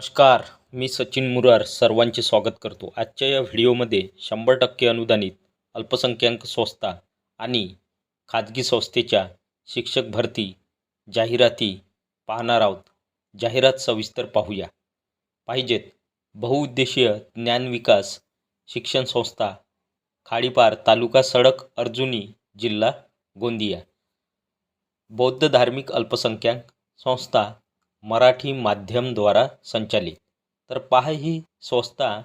नमस्कार मी सचिन मुरार सर्वांचे स्वागत करतो. आजच्या या व्हिडिओमध्ये शंभर टक्के अनुदानित अल्पसंख्याक संस्था आणि खाजगी संस्थेच्या शिक्षक भरती जाहिराती पाहणार आहोत. जाहिरात सविस्तर पाहूया. पाहिजेत बहुउद्देशीय ज्ञानविकास शिक्षण संस्था खाडीपार तालुका सडक अर्जुनी जिल्हा गोंदिया. बौद्ध धार्मिक अल्पसंख्याक संस्था मराठी माध्यमद्वारा संचालित. तर पहा ही संस्था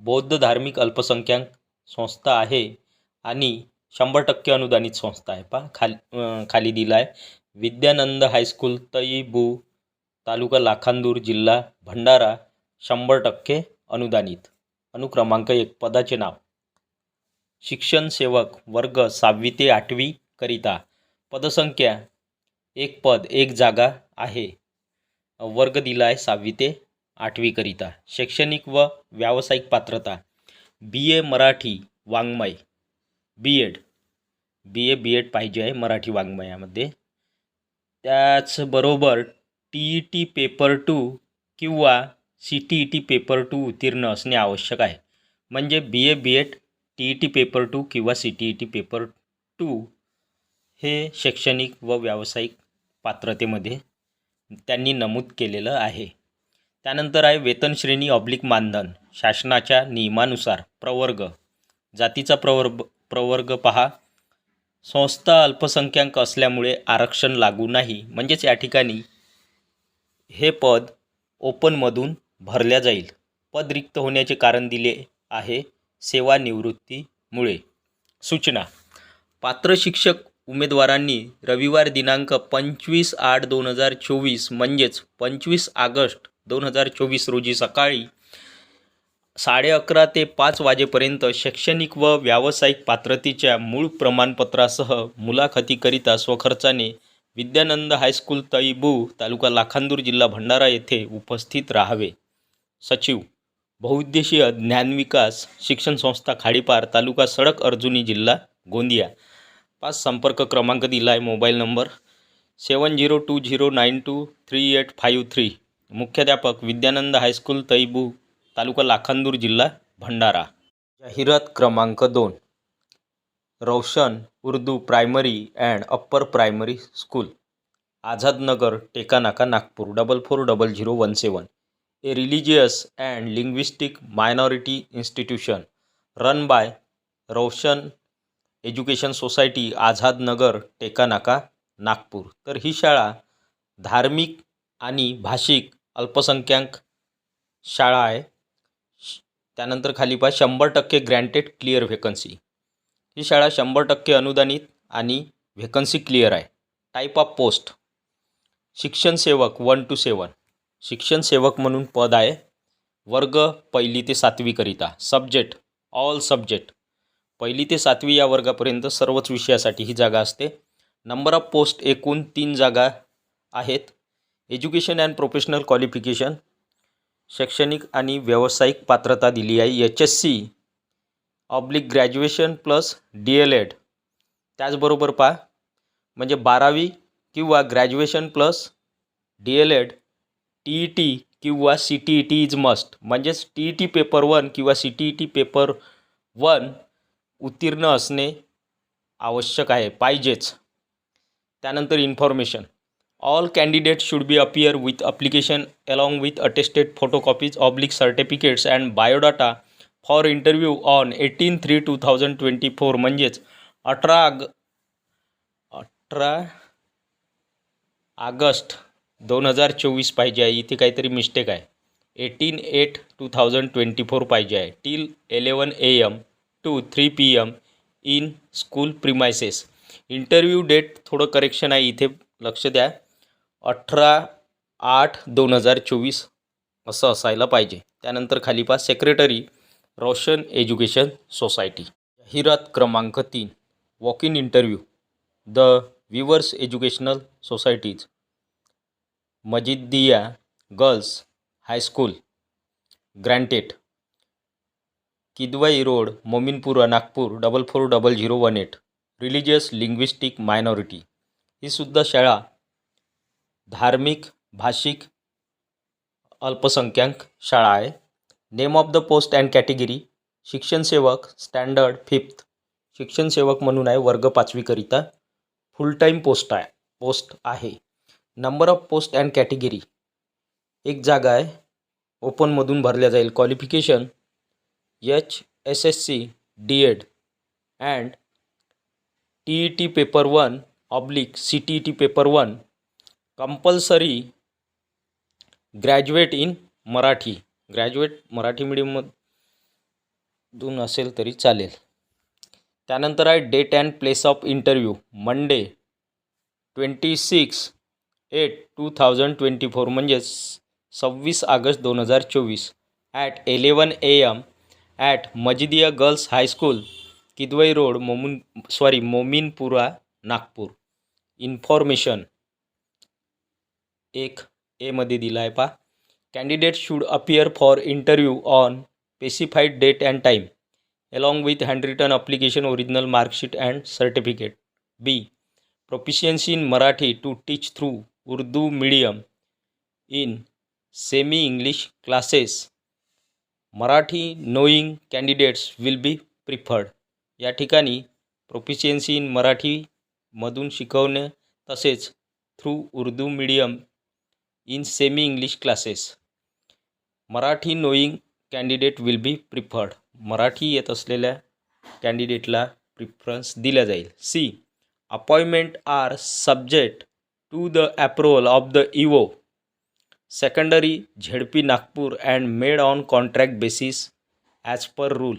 बौद्ध धार्मिक अल्पसंख्याक संस्था आहे आणि शंभर टक्के अनुदानित संस्था आहे. पहा खाली खाली दिला आहे. विद्यानंद हायस्कूल तईबू तालुका लाखांदूर जिल्हा भंडारा शंभर टक्के अनुदानित. अनुक्रमांक एक पदाचे नाव. शिक्षण सेवक वर्ग सहावी ते आठवी करिता. पदसंख्या एक पद एक जागा आहे. वर्ग दिला आहे सहावी ते आठवीकरिता शैक्षणिक व व्यावसायिक पात्रता. बी ए मराठी वाङ्मय. B Ed B A B add पाहिजे आहे मराठी वाङ्मयामध्ये. त्याचबरोबर T E T paper two किंवा C T E T paper two उत्तीर्ण असणे आवश्यक आहे. म्हणजे B A B Ed T E T paper two किंवा C T E T paper two हे शैक्षणिक व व्यावसायिक पात्रतेमध्ये त्यांनी नमूद केलेलं आहे. त्यानंतर आहे वेतनश्रेणी ऑब्लिक मानधन शासनाच्या नियमानुसार प्रवर्ग. जातीचा प्रवर्ग प्रवर्ग पहा. संस्था अल्पसंख्याक असल्यामुळे आरक्षण लागू नाही. म्हणजेच या ठिकाणी हे पद ओपनमधून भरल्या जाईल. पद रिक्त होण्याचे कारण दिले आहे सेवानिवृत्तीमुळे. सूचना. पात्र शिक्षक उमेदवारांनी रविवार दिनांक पंचवीस आठ दोन हजार चोवीस म्हणजेच पंचवीस ऑगस्ट दोन हजार चोवीस रोजी सकाळी साडे अकरा ते पाच वाजेपर्यंत शैक्षणिक व व्यावसायिक पात्रतेच्या मूळ प्रमाणपत्रासह मुलाखतीकरिता स्वखर्चाने विद्यानंद हायस्कूल तईबू तालुका लाखांदूर जिल्हा भंडारा येथे उपस्थित राहावे. सचिव बहुउद्देशीय ज्ञानविकास शिक्षण संस्था खाडीपार तालुका सडक अर्जुनी जिल्हा गोंदिया. पाच संपर्क क्रमांक दिला आहे mobile number. Seven zero two zero nine two three eight five three. मुख्याध्यापक विद्यानंद हायस्कूल तैबू तालुका लाखांदूर जिल्हा भंडारा. जाहिरात क्रमांक दोन. Roshan Urdu primary and upper primary school. Azadnagar Tekanaka Nagpur double four double zero one seven. A religious and linguistic minority institution. Run by Roshan education society Azadnagar Tekanaka Nagpur. तर ही शाळा धार्मिक आणि भाषिक अल्पसंख्याक शाळा आहे. श- त्यानंतर खाली पहा शंभर टक्के ग्रँटेड क्लिअर व्हेकन्सी ही शाळा शंभर टक्के अनुदानित आणि व्हेकन्सी क्लिअर आहे. टाईप ऑफ पोस्ट शिक्षण सेवक वन टू सेवन शिक्षण सेवक म्हणून पद आहे. वर्ग पहिली ते सातवीकरिता. सब्जेक्ट ऑल सब्जेक्ट पहिली ते सातवी या वर्गापर्यंत सर्वच विषयासाठी ही जागा असते. नंबर ऑफ पोस्ट एकूण तीन जागा आहेत. एज्युकेशन अँड प्रोफेशनल क्वालिफिकेशन शैक्षणिक आणि व्यावसायिक पात्रता दिली आहे. H S C oblique graduation plus D L Ed त्याचबरोबर पहा म्हणजे बारावी किंवा graduation plus D L Ed T E T किंवा C T E T is must म्हणजेच T E T paper one किंवा C T E T paper one उत्तीर्ण असणे आवश्यक आहे पाहिजेच. त्यानंतर information all candidate should be appear with application along with attested photocopies oblique certificates and biodata for interview on eighteen three two thousand twenty four म्हणजेच अठरा आग अठरा ऑगस्ट दोन हजार चोवीस पाहिजे आहे. इथे काहीतरी मिस्टेक आहे. Eighteen eight two thousand twenty four पाहिजे आहे. Till eleven A M to three P M in school premises. Interview date थोडं करेक्शन आहे इथे लक्ष द्या. अठरा आठ दोन हजार चोवीस असं असायला पाहिजे. त्यानंतर खाली पहा सेक्रेटरी रोशन एज्युकेशन सोसायटी. जाहिरात क्रमांक तीन walk in interview the weavers educational societies Majidia girls high school granted Kidwai road Mominpura Nagpur double four double zero one eight religious linguistic minority ही सुद्धा शाळा धार्मिक भाषिक अल्पसंख्याक शाळा आहे. Name of the post and category शिक्षणसेवक standard fifth शिक्षणसेवक म्हणून आहे वर्ग पाचवीकरिता. फुल टाईम पोस्ट आहे पोस्ट आहे. Number of post and category एक जागा आहे ओपनमधून भरल्या जाईल. Qualification H S S C D Ed and T E T paper one oblique C T E T paper one compulsory graduate in Marathi graduate Marathi मिडियममधून असेल तरी चालेल. त्यानंतर आहे date and place of interview Monday twenty six eight two thousand twenty four म्हणजेच सव्वीस August दोन हजार चोवीस at eleven A M at Majidia girls high school Kidwai road Momin sorry Mominpura Nagpur information एक एमध्ये दिलं आहे पा candidate should appear for interview on specified date and time along with hand written application original marksheet and certificate be proficiency in Marathi to teach through Urdu medium in semi English classes Marathi knowing candidates will be preferred या ठिकाणी proficiency in मराठीमधून शिकवणे तसेच through Urdu medium in semi English classes Marathi knowing candidate will be preferred Marathi येत असलेल्या कॅन्डिडेटला preference दिला जाईल. C appointment are subject to the approval of the EO secondary ZP Nagpur and made on contract basis as per rule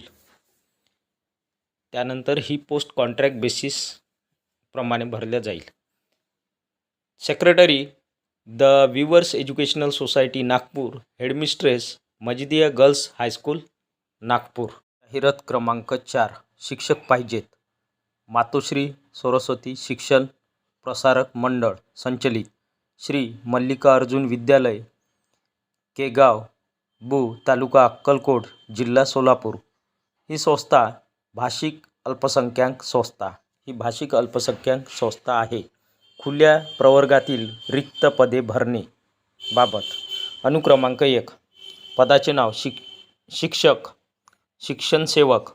त्यानंतर ही post contract basis प्रमाणे भरल्या जाईल. Secretary the weavers educational society Nagpur headmistress Majidia girls high school Nagpur जाहिरात क्रमांक चार शिक्षक पाहिजेत. मातोश्री सरस्वती शिक्षण प्रसारक मंडळ संचलित. श्री मल्लिकार्जुन विद्यालय केगाव बु तालुका अक्कलकोट जिल्हा सोलापूर. ही संस्था भाषिक अल्पसंख्याक संस्था. ही भाषिक अल्पसंख्याक संस्था आहे. खुल्या प्रवर्गातील रिक्त पदे भरणे बाबत. अनुक्रमांक एक. पदाचे नाव शिक शिक्षक शिक्षणसेवक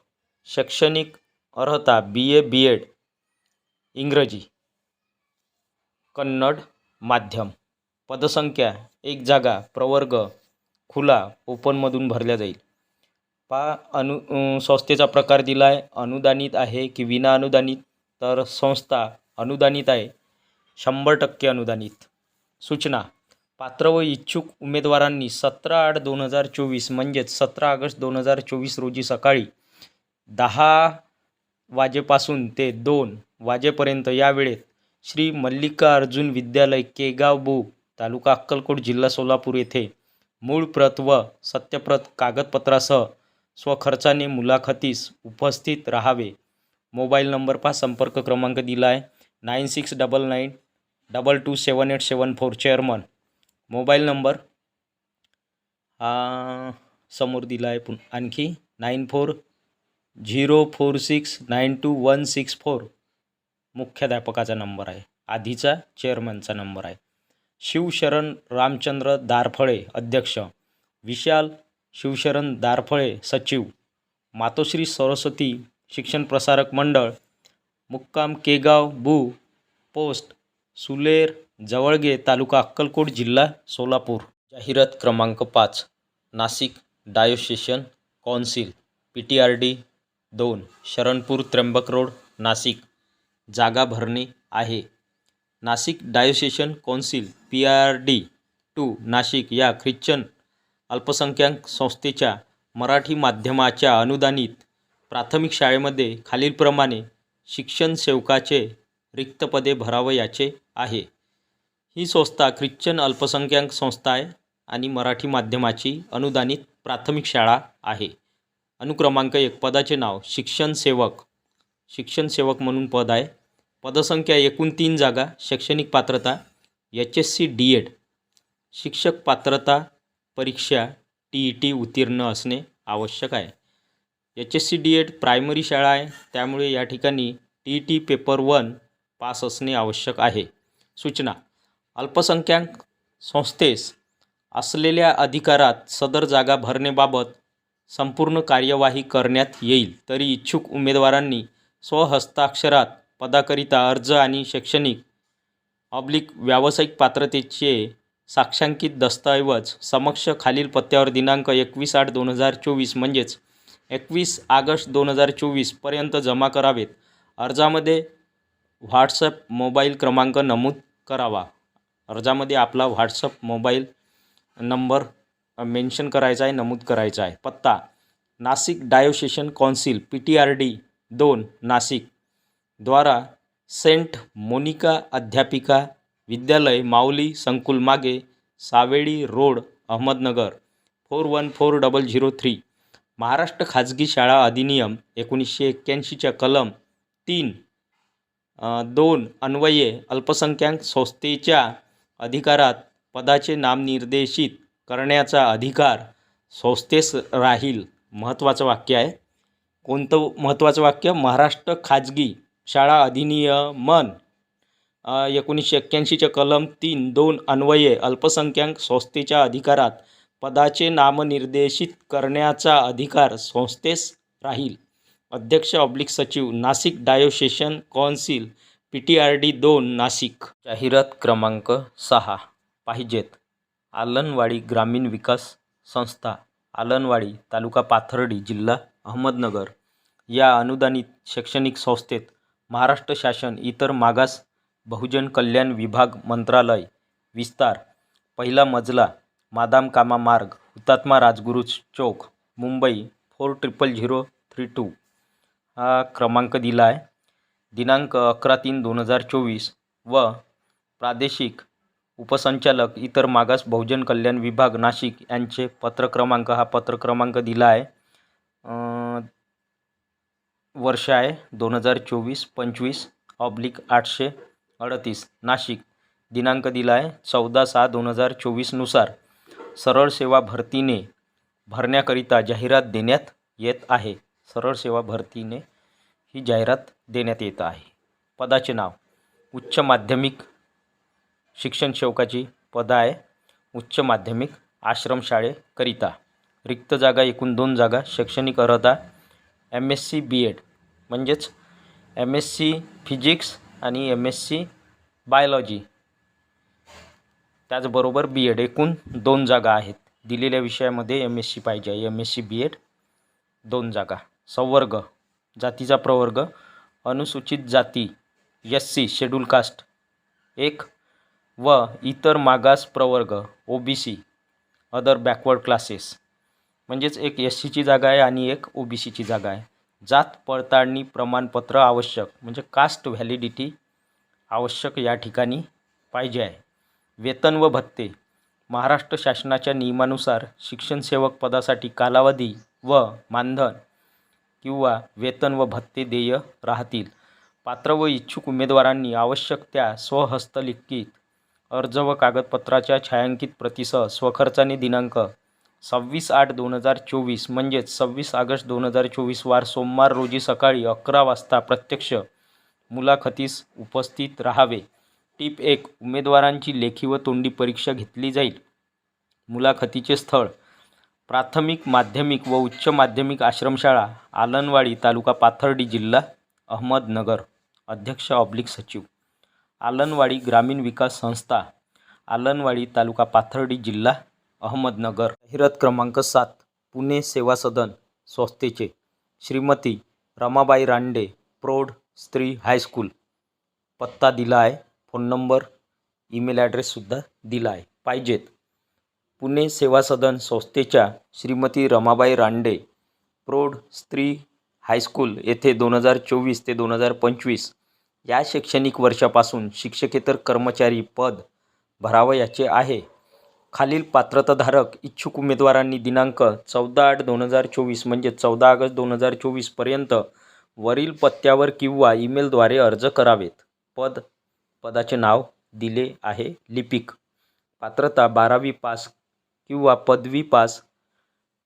शैक्षणिक अर्हता बी ए बी एड इंग्रजी. कन्नड माध्यम. पदसंख्या एक जागा प्रवर्ग खुला ओपनमधून भरल्या जाईल. पा अनु संस्थेचा प्रकार दिला आहे अनुदानित आहे की विना अनुदानित? तर संस्था अनुदानित आहे. शंभर टक्के अनुदानित. सूचना. पात्र व इच्छुक उमेदवारांनी सतरा आठ दोन हजार चोवीस म्हणजेच सतरा ऑगस्ट दोन हजार चोवीस रोजी सकाळी दहा वाजेपासून ते दोन वाजेपर्यंत या वेळेत श्री मल्लिकार्जुन विद्यालय केगाव बू तालुका अक्कलकोट जिल्हा सोलापूर येथे मूळ प्रत व सत्यप्रत कागदपत्रासह स्वखर्चाने मुलाखतीस उपस्थित राहावे. मोबाईल नंबर पा संपर्क क्रमांक दिला आहे nine six double nine double two seven eight seven four chairman. Mobile number हा समोर दिला आहे पुन आणखी nine four zero four six nine two one six four. मुख्याध्यापकाचा number आहे. आधीचा चेअरमनचा नंबर आहे. शिवशरण रामचंद्र दारफळे अध्यक्ष. विशाल शिवशरण दारफळे सचिव. मातोश्री सरस्वती शिक्षण प्रसारक मंडळ. मुक्काम केगाव बू. पोस्ट. सुलेर जवळगे तालुका अक्कलकोट जिल्हा सोलापूर. जाहिरात क्रमांक पाच. Nashik diocesan council. P T R D दोन. शरणपूर त्र्यंबक रोड नाशिक. जागा भरणे आहे. Nashik diocesan council P R D two Nashik या ख्रिश्चन अल्पसंख्याक संस्थेच्या मराठी माध्यमाच्या अनुदानित प्राथमिक शाळेमध्ये खालीलप्रमाणे शिक्षण सेवकाचे रिक्त पदे भरावयाचे आहे. ही संस्था ख्रिश्चन अल्पसंख्याक संस्था आहे आणि मराठी माध्यमाची अनुदानित प्राथमिक शाळा आहे. अनुक्रमांक एक पदाचे नाव शिक्षण सेवक. शिक्षण सेवक म्हणून पद आहे. पदसंख्या एकूण तीन जागा शैक्षणिक पात्रता H S C D Ed शिक्षक पात्रता परीक्षा टी ई टी उत्तीर्ण असणे आवश्यक आहे. H S C D Ed primary शाळा आहे त्यामुळे या ठिकाणी T E T paper one pass असणे आवश्यक आहे. सूचना अल्पसंख्याक संस्थेस असलेल्या अधिकारात सदर जागा भरण्याबाबत संपूर्ण कार्यवाही करण्यात येईल तरी इच्छुक उमेदवारांनी स्वहस्ताक्षरात पदाकरिता अर्ज आणि शैक्षणिक ऑब्लिक व्यावसायिक पात्रतेचे साक्षांकित दस्तऐवज समक्ष खालील पत्त्यावर दिनांक एकवीस आठ दोन हजार चोवीस म्हणजेच एकवीस ऑगस्ट दोन हजार चोवीसपर्यंत जमा करावेत. अर्जामध्ये व्हॉट्सअप मोबाईल क्रमांक नमूद करावा. अर्जामध्ये आपला व्हॉट्सअप मोबाईल नंबर मेन्शन करायचा आहे नमूद करायचा आहे. पत्ता Nashik diocesan council P T R D दोन नाशिक. द्वारा सेंट मोनिका अध्यापिका विद्यालय माऊली संकुल मागे Saveli road Ahmednagar four one four double zero three Maharashtra खाजगी शाळा अधिनियम एकोणीसशे एक्क्याऐंशीच्या कलम तीन दोन अन्वये अल्पसंख्याक संस्थेच्या अधिकारात पदाचे नामनिर्देशित करण्याचा अधिकार संस्थेस राहील. महत्त्वाचं वाक्य आहे. कोणतं महत्त्वाचं वाक्य? महाराष्ट्र खाजगी शाळा अधिनियमन एकोणीसशे एक्क्याऐंशीच्या कलम तीन दोन अन्वये अल्पसंख्याक संस्थेच्या अधिकारात पदाचे नामनिर्देशित करण्याचा अधिकार संस्थेस राहील. अध्यक्ष ऑब्लिक सचिव Nashik diocesan council P T R D दोन नाशिक. जाहिरात क्रमांक सहा पाहिजेत. आलनवाडी ग्रामीण विकास संस्था आलनवाडी तालुका पाथर्डी जिल्हा अहमदनगर. या अनुदानित शैक्षणिक संस्थेत महाराष्ट्र शासन इतर मागास बहुजन कल्याण विभाग मंत्रालय विस्तार पहिला मजला Madam Cama Marg Hutatma Rajguru Chowk Mumbai four triple zero three two. हा क्रमांक दिला आहे दिनांक अकरा तीन दोन हजार चोवीस व प्रादेशिक उपसंचालक इतर मागास बहुजन कल्याण विभाग नाशिक यांचे पत्र क्रमांक हा पत्र क्रमांक दिला आहे वर्ष आहे दोन हजार चोवीस पंचवीस ऑब्लिक आठशे अडतीस. नाशिक. दिनांक दिला आहे चौदा सहा दोन हजार चोवीसनुसार सरळ सेवा भरतीने भरण्याकरिता जाहिरात देण्यात येत आहे. सरळ सेवा भरतीने ही जाहिरात देण्यात येत आहे. पदाचे नाव. उच्च माध्यमिक शिक्षण सेवकाची पद आहे. उच्च माध्यमिक आश्रमशाळेकरिता. रिक्त जागा एकूण दोन जागा शैक्षणिक अर्हता M S C B Ed. म्हणजेच एम एस सी फिजिक्स आणि एम एस सी बायोलॉजी. त्याचबरोबर बी एड एकूण दोन जागा आहेत. दिलेल्या विषयामध्ये एम एस सी पाहिजे. M S C B Ed दोन जागा. संवर्ग जातीचा प्रवर्ग अनुसूचित जाती एस सी शेड्यूल कास्ट. एक व इतर मागास प्रवर्ग O B C other backward classes. म्हणजेच एक एस सीची जागा आहे आणि एक ओ बी सीची जागा आहे. जात पडताळणी प्रमाणपत्र आवश्यक म्हणजे कास्ट व्हॅलिडिटी आवश्यक या ठिकाणी पाहिजे आहे. वेतन व भत्ते. महाराष्ट्र शासनाच्या नियमानुसार शिक्षणसेवक पदासाठी कालावधी व मानधन किंवा वेतन व भत्ते देय राहतील. पात्र व इच्छुक उमेदवारांनी आवश्यक त्या स्वहस्तलिखित अर्ज व कागदपत्राच्या छायांकित प्रतीसह स्वखर्चाने दिनांक सव्वीस आठ दोन हजार चोवीस म्हणजेच सव्वीस ऑगस्ट दोन हजार चोवीस वार सोमवार रोजी सकाळी अकरा वाजता प्रत्यक्ष मुलाखतीस उपस्थित राहावे. टीप एक उमेदवारांची लेखी व तोंडी परीक्षा घेतली जाईल. मुलाखतीचे स्थळ प्राथमिक माध्यमिक व उच्च माध्यमिक आश्रमशाळा आलनवाडी तालुका पाथर्डी जिल्हा अहमदनगर. अध्यक्ष ऑब्लिक सचिव. आलनवाडी ग्रामीण विकास संस्था आलनवाडी तालुका पाथर्डी जिल्हा अहमदनगर. जाहिरात क्रमांक सात पुणे सेवा सदन संस्थेचे श्रीमती रमाबाई रांडे प्रौढ स्त्री हायस्कूल पत्ता दिला आहे फोन नंबर ईमेल ॲड्रेससुद्धा दिला आहे पाहिजेत. पुणे सेवा सदन संस्थेच्या श्रीमती रमाबाई रांडे प्रौढ स्त्री हायस्कूल येथे दोन हजार चोवीस ते दोन हजार पंचवीस या शैक्षणिक वर्षापासून शिक्षकेतर कर्मचारी पद भरावयाचे आहे. खालील पात्रताधारक इच्छुक उमेदवारांनी दिनांक चौदा आठ दोन हजार चोवीस म्हणजे चौदा ऑगस्ट दोन हजार चोवीसपर्यंत वरील पत्त्यावर किंवा ईमेलद्वारे अर्ज करावेत. पद पदाचे नाव दिले आहे लिपिक. पात्रता बारावी पास किंवा पदवी pass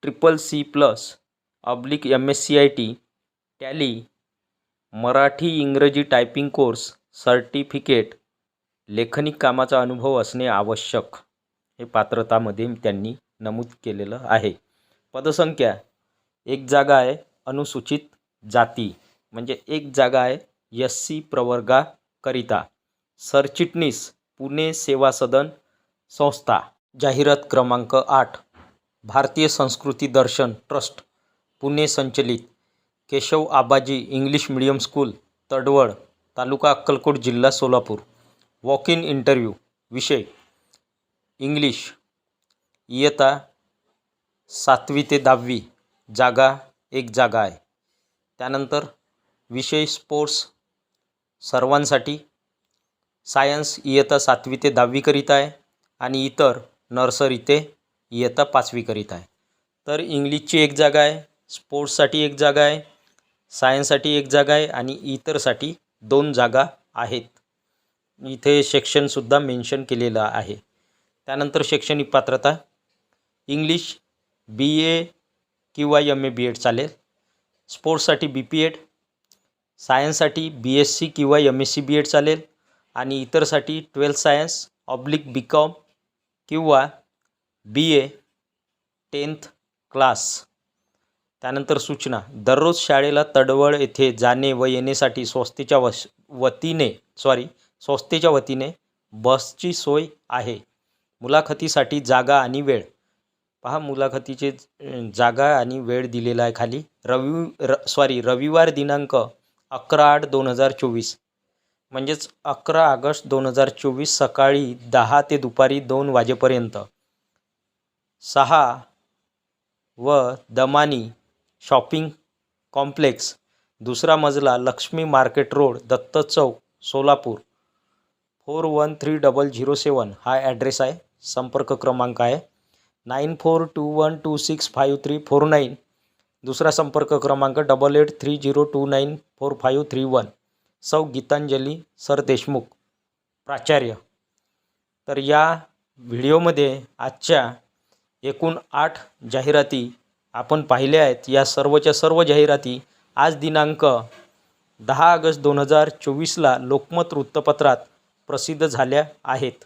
triple C plus oblique M S C I T tally Marathi इंग्रजी टायपिंग कोर्स सर्टिफिकेट लेखनिक कामाचा अनुभव असणे आवश्यक. हे पात्रतामध्ये त्यांनी नमूद केलेलं आहे. पदसंख्या एक जागा आहे अनुसूचित जाती म्हणजे एक जागा आहे एस सी प्रवर्गाकरिता. सरचिटणीस पुणे सेवा सदन संस्था. जाहिरात क्रमांक आठ भारतीय संस्कृती दर्शन ट्रस्ट पुणे संचलित. Keshav Abaji English medium school Tadwal तालुका अक्कलकोट जिल्हा सोलापूर. वॉक इन इंटरव्ह्यू विषय इंग्लिश. इयत्ता सातवी ते दहावी जागा एक जागा आहे. त्यानंतर विषय स्पोर्ट्स सर्वांसाठी सायन्स इयत्ता सातवी ते दहावीकरिता आहे आणि इतर नर्सरी ते इयत्ता पाचवीकरिता आहे. तर इंग्लिशची एक जागा आहे स्पोर्ट्ससाठी एक जागा आहे सायन्ससाठी एक जागा आहे आणि इतरसाठी दोन जागा आहेत. इथे सेक्शनसुद्धा मेन्शन केलेलं आहे. त्यानंतर शैक्षणिक पात्रता इंग्लिश बी ए किंवा एम ए बी एड चालेल. स्पोर्ट्ससाठी बी पी एड सायन्ससाठी बी एस सी किंवा M S C B Ed चालेल. आणि इतरसाठी twelfth science oblique B com किंवा बी ए टेन्थ क्लास. त्यानंतर सूचना दररोज शाळेला तडवळ येथे जाणे व येण्यासाठी संस्थेच्या वश वतीने सॉरी संस्थेच्या वतीने बसची सोय आहे. मुलाखतीसाठी जागा आणि वेळ. पहा मुलाखतीचे जागा आणि वेळ दिलेला आहे खाली. रवि र सॉरी रविवार दिनांक अकरा आठ दोन हजार चोवीस. म्हणजेच अकरा ऑगस्ट दोन हजार चोवीस सकाळी दहा ते दुपारी दोन वाजेपर्यंत. सहा व दमानी शॉपिंग कॉम्प्लेक्स दुसरा मजला Lakshmi market road Datta Chowk Solapur. Four one three double zero seven हा ॲड्रेस आहे. संपर्क क्रमांक आहे. Nine four two one two six five three four nine. दुसरा संपर्क क्रमांक double eight three zero two nine four five three one. सौ Geetanjali sir Deshmukh. प्राचार्य. तर या व्हिडिओमध्ये आजच्या एकूण आठ जाहिराती आपण पाहिल्या आहेत. या सर्वच्या सर्व जाहिराती आज दिनांक दहा ऑगस्ट दोन हजार चोवीसला लोकमत वृत्तपत्रात प्रसिद्ध झाल्या आहेत.